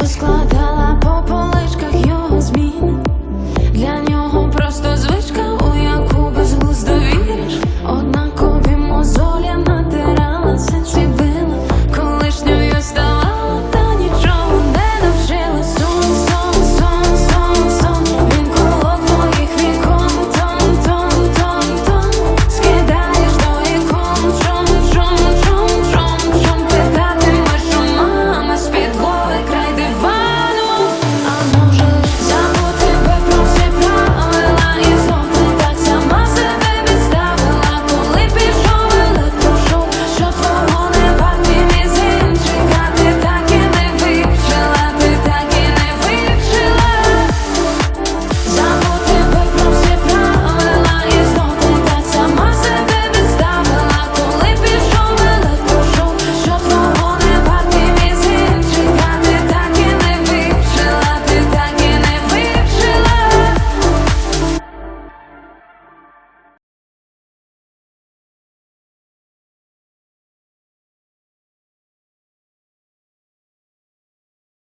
поскладала по поличках його змін.